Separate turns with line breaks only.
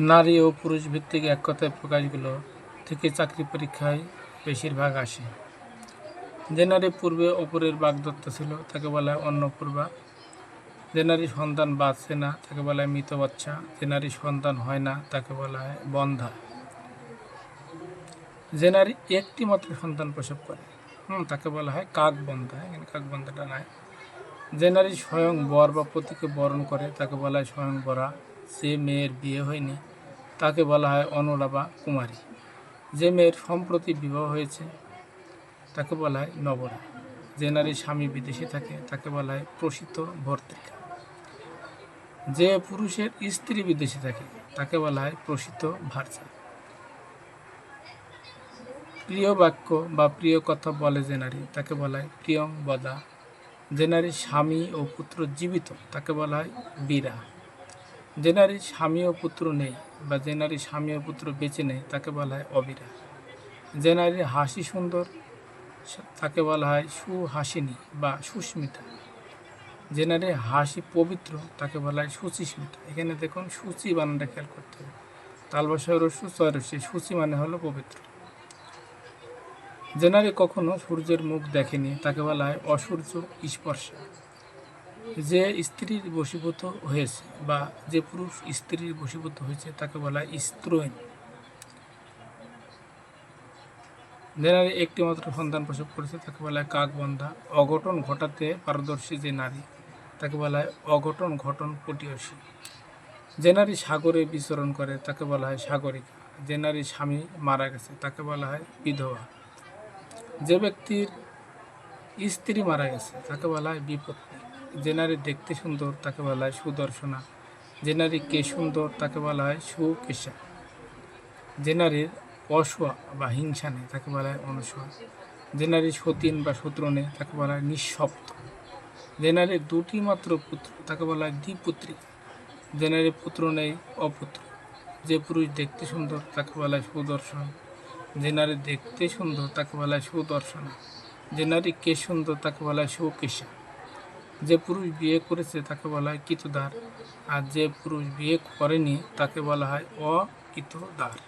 নারী ও পুরুষ ভিত্তিক এক কথায় প্রকাশগুলো থেকে চাকরি পরীক্ষায় বেশিরভাগ আসে। যে নারী পূর্বে অপরের বাগদত্ত ছিল, তাকে বলা হয় অন্নপূর্বা যে নারী সন্তান বাঁচছে না, তাকে বলা হয় মৃত বাচ্চা। যে নারী সন্তান হয় না, তাকে বলা হয় বন্ধা। যে নারী একটি মাত্র সন্তান প্রসব করে, হুম, তাকে বলা হয় কাক বন্ধা এখানে কাক বন্ধাটা নাই। যে নারী স্বয়ং বর বা পতিকে বরণ করে, তাকে বলা হয় স্বয়ং বরা। যে মেয়ের বিয়ে হয়নি, তাকে বলা হয় অনুরাবা কুমারী। যে মেয়ের সম্প্রতি বিবাহ হয়েছে, তাকে বলা হয় নবরা। যে নারী স্বামী বিদেশে থাকে, তাকে বলা হয় প্রসিত ভর্তিকা। যে পুরুষের স্ত্রী বিদেশে থাকে, তাকে বলা হয় প্রসিত ভার্চা। প্রিয় বাক্য বা প্রিয় কথা বলে যে নারী, তাকে বলা হয় প্রিয়ং বদা। যে নারীর স্বামী ও পুত্র জীবিত, তাকে বলা হয় বীরা। যে নারীর স্বামী ও পুত্র নেই বা যে নারীর স্বামী ও পুত্র বেঁচে নেই, তাকে বলা হয় অবিরা। যে নারীর হাসি সুন্দর তাকে বলা হয় সুহাসিনী বা সুস্মিতা। যে নারীর হাসি পবিত্র, তাকে বলা হয় সুচিস্মিতা। এখানে দেখুন, সুচি বানানটা খেয়াল করতে হবে। তালবাসায় রস্যু ছয় রস্যি সূচি মানে হলো পবিত্র। যে নারী কখনো সূর্যের মুখ দেখেনি, তাকে বলা হয় অসূর্য স্পর্শ। যে স্ত্রীর বশীভূত হয়েছে বা যে পুরুষ স্ত্রীর বশীভূত হয়েছে, তাকে বলা হয় স্ত্রৈন যে নারী একটি মাত্র সন্তান প্রসব করেছে, তাকে বলা হয় কাকবন্ধা। অঘটন ঘটাতে পারদর্শী যে নারী, তাকে বলা হয় অঘটন ঘটন পটীয়সী। যে নারী সাগরে বিচরণ করে, তাকে বলা হয় সাগরিকা। যে নারী স্বামী মারা গেছে, তাকে বলা হয় বিধবা। যে ব্যক্তির স্ত্রী মারা গেছে, তাকে বলা হয় বিপত্তি। যে নারী দেখতে সুন্দর তাকে বলা হয় সুদর্শনা। যে নারী কে সুন্দর তাকে বলা হয় সুকেশা। যে নারীর অসুয়া বা হিংসা নেই তাকে বলা হয় অনুসুয়া। যে নারী সতীন বা শত্রু নেই তাকে বলা হয় নিঃশব্দ। যে নারীর দুটি মাত্র পুত্র তাকে বলা হয় দ্বিপুত্রী। যে নারীর পুত্র নেই অপুত্র। যে পুরুষ দেখতে সুন্দর তাকে বলা হয় সুদর্শন। যে নারী দেখতে সুন্দর তাকে বলা হয় সুদর্শনা। যে নারী কে সুন্দর তাকে বলা হয় সুকেশা। যে পুরুষ বিয়ে করেছে তাকে বলা হয় কিতদার আর যে পুরুষ বিয়ে করেনি তাকে বলা হয় অকিতদার